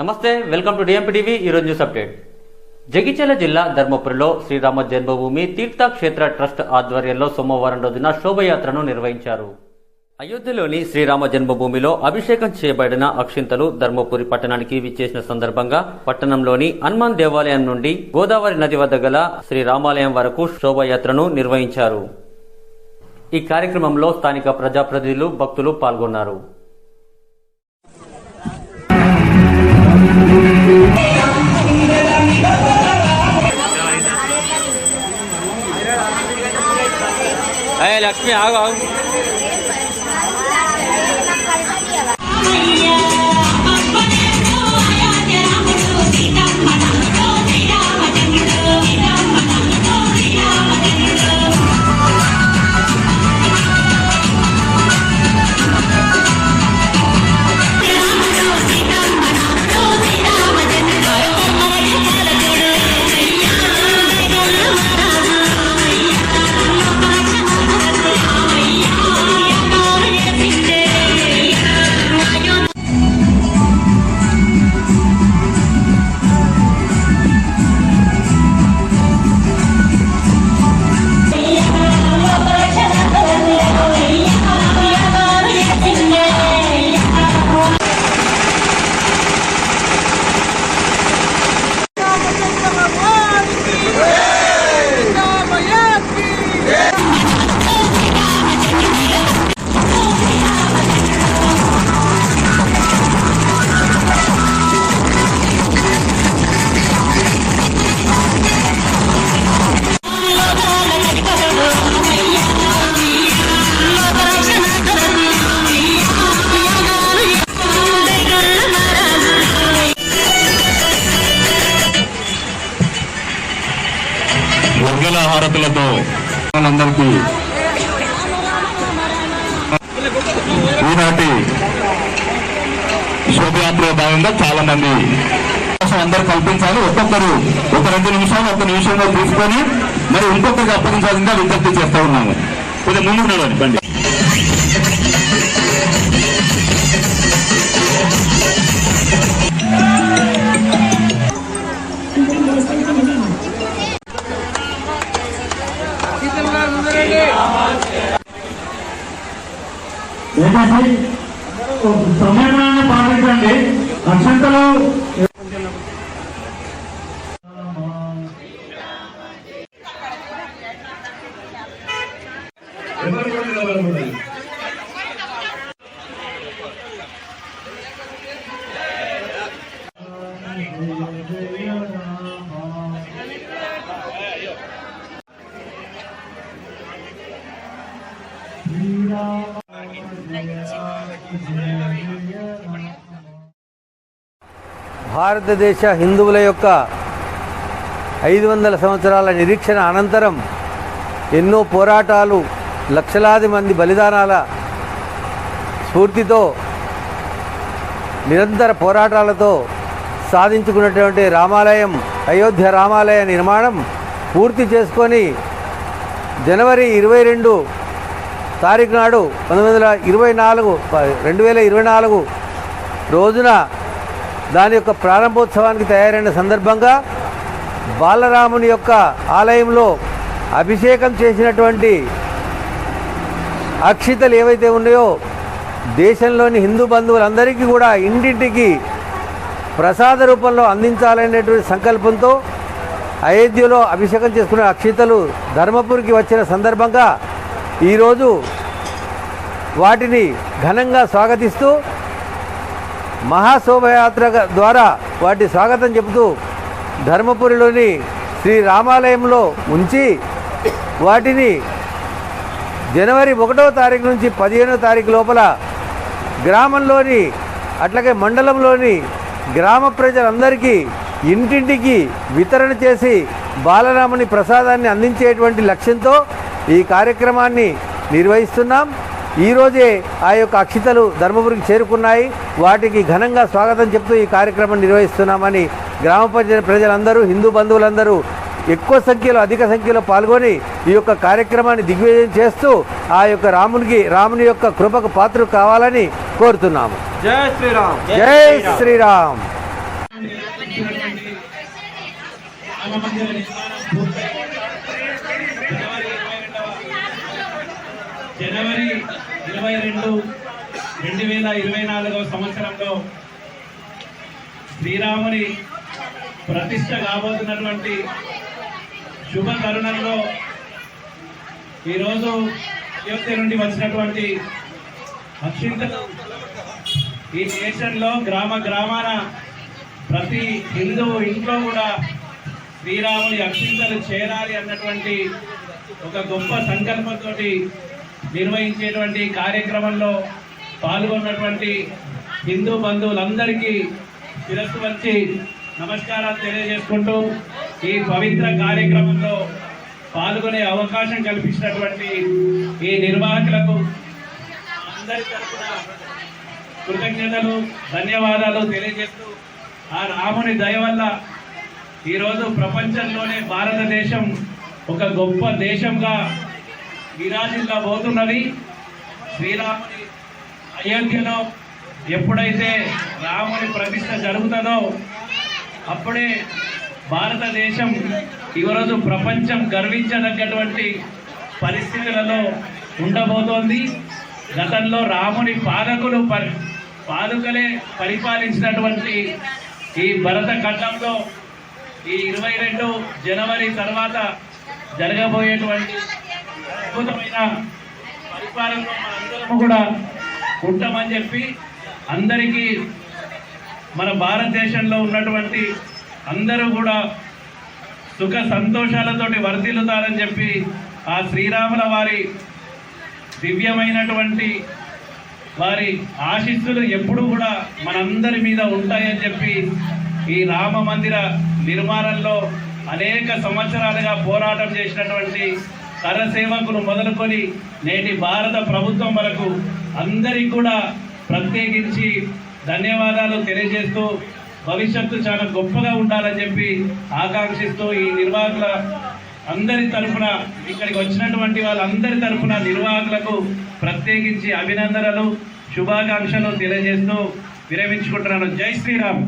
నమస్తే welcome to DMP TV ఈరోజు news update Jagtial జిల్లా ధర్మపురిలో శ్రీరామ జన్మభూమి తీర్థక్షేత్ర ట్రస్ట్ ఆధ్వర్యంలో సోమవారం రోజున శోభయాత్రను నిర్వహించారు. అయోధ్యలోని శ్రీరామ జన్మభూమిలో అభిషేకం చేయబడిన అక్షింతలు ధర్మపురి పట్టణానికి విచ్చేసిన సందర్భంగా పట్టణంలోని హనుమాన్ దేవాలయం నుండి గోదావరి నది వద్ద గల శ్రీరామాలయం వరకు శోభయాత్రను నిర్వహించారు. ఈ కార్యక్రమంలో స్థానిక ప్రజాప్రతినిధులు భక్తులు పాల్గొన్నారు. એ લક્ષ્મી આવ హారతులతో అందరికీ ఈనాటి శోభయాత్రలో భాగంగా చాలా మంది అందరు కల్పించాలి. ఒక్కొక్కరు ఒక రెండు నిమిషాలు ఒక నిమిషంలో తీసుకొని మరి ఇంకొకరికి అప్పగించాలని విజ్ఞప్తి చేస్తూ ఉన్నాము. కొద్దిగా ముందుకు నడవండి బండి. Entonces, భారతదేశ హిందువుల యొక్క ఐదు వందల సంవత్సరాల నిరీక్షణ అనంతరం ఎన్నో పోరాటాలు లక్షలాది మంది బలిదానాల స్ఫూర్తితో నిరంతర పోరాటాలతో సాధించుకున్నటువంటి రామాలయం అయోధ్య రామాలయ నిర్మాణం పూర్తి చేసుకొని జనవరి ఇరవై రెండు తారీఖు నాడు పంతొమ్మిది వందల ఇరవై నాలుగు రెండు వేల ఇరవై నాలుగు రోజున దాని యొక్క ప్రారంభోత్సవానికి తయారైన సందర్భంగా బాలరాముని యొక్క ఆలయంలో అభిషేకం చేసినటువంటి అక్షితలు ఏవైతే ఉన్నాయో దేశంలోని హిందూ బంధువులందరికీ కూడా ఇంటింటికి ప్రసాద రూపంలో అందించాలనేటువంటి సంకల్పంతో అయోధ్యలో అభిషేకం చేసుకునే అక్షితలు ధర్మపురికి వచ్చిన సందర్భంగా ఈరోజు వాటిని ఘనంగా స్వాగతిస్తూ మహాశోభయాత్ర ద్వారా వాటి స్వాగతం చెబుతూ ధర్మపురిలోని శ్రీ రామాలయంలో ఉంచి వాటిని జనవరి ఒకటవ తారీఖు నుంచి పదిహేనో తారీఖు లోపల గ్రామంలోని అట్లాగే మండలంలోని గ్రామ ప్రజలందరికీ ఇంటింటికి వితరణ చేసి బాలరాముని ప్రసాదాన్ని అందించేటువంటి లక్ష్యంతో ఈ కార్యక్రమాన్ని నిర్వహిస్తున్నాం. ఈరోజే ఆ యొక్క అక్షితలు ధర్మపురికి చేరుకున్నాయి. వాటికి ఘనంగా స్వాగతం చెప్తూ ఈ కార్యక్రమం నిర్వహిస్తున్నామని గ్రామ పంచాయతీ ప్రజలందరూ హిందూ బంధువులందరూ ఎక్కువ సంఖ్యలో అధిక సంఖ్యలో పాల్గొని ఈ యొక్క కార్యక్రమాన్ని దిగ్విజయం చేస్తూ ఆ యొక్క రామునికి రాముని యొక్క కృపకు పాత్ర కావాలని కోరుతున్నాము. జై శ్రీరామ్. జై శ్రీరామ్. జనవరి ఇరవై రెండు రెండు వేల ఇరవై నాలుగవ సంవత్సరంలో శ్రీరాముని ప్రతిష్ట కాబోతున్నటువంటి శుభ తరుణంలో ఈరోజు యువతి నుండి వచ్చినటువంటి అక్షింతలు ఈ దేశంలో గ్రామ గ్రామాన ప్రతి హిందూ ఇంట్లో కూడా శ్రీరాముని అక్షింతలు చేరాలి అన్నటువంటి ఒక గొప్ప సంకల్పంతో నిర్వహించేటువంటి కార్యక్రమంలో పాల్గొన్నటువంటి హిందూ బంధువులందరికీ శిరస్సు వచ్చి నమస్కారాలు తెలియజేసుకుంటూ ఈ పవిత్ర కార్యక్రమంలో పాల్గొనే అవకాశం కల్పించినటువంటి ఈ నిర్వాహకులకు అందరి తరఫున కృతజ్ఞతలు ధన్యవాదాలు తెలియజేస్తూ ఆ రాముని దయ వల్ల ఈరోజు ప్రపంచంలోనే భారతదేశం ఒక గొప్ప దేశంగా విరాజిల్లబోతున్నది శ్రీరాముని అయోధ్యలో ఎప్పుడైతే రాముని ప్రతిష్ట జరుగుతుందో అప్పుడే భారతదేశం ఈరోజు ప్రపంచం గర్వించదగ్గటువంటి పరిస్థితులలో ఉండబోతోంది. గతంలో రాముని పాలకులు పరి పాదుకలే పరిపాలించినటువంటి ఈ భరత ఖండంలో ఈ ఇరవై రెండు జనవరి తర్వాత జరగబోయేటువంటి అద్భుతమైన పరిపాలనలో మనందరము కూడా ఉంటామని చెప్పి అందరికీ మన భారతదేశంలో ఉన్నటువంటి అందరూ కూడా సుఖ సంతోషాలతోటి వర్ధిల్లుతారని చెప్పి ఆ శ్రీరాముల వారి దివ్యమైనటువంటి వారి ఆశీస్సులు ఎప్పుడూ కూడా మనందరి మీద ఉంటాయని చెప్పి ఈ రామ మందిర నిర్మాణంలో అనేక సంవత్సరాలుగా పోరాటం చేసినటువంటి కరసేవకులు మొదలుకొని నేటి భారత ప్రభుత్వం వరకు అందరికీ కూడా ప్రత్యేకించి ధన్యవాదాలు తెలియజేస్తూ భవిష్యత్తు చాలా గొప్పగా ఉండాలని చెప్పి ఆకాంక్షిస్తూ ఈ నిర్వాహకుల అందరి తరఫున ఇక్కడికి వచ్చినటువంటి వాళ్ళందరి తరఫున నిర్వాహకులకు ప్రత్యేకించి అభినందనలు శుభాకాంక్షలు తెలియజేస్తూ విరమించుకుంటున్నాను. జై శ్రీరామ్.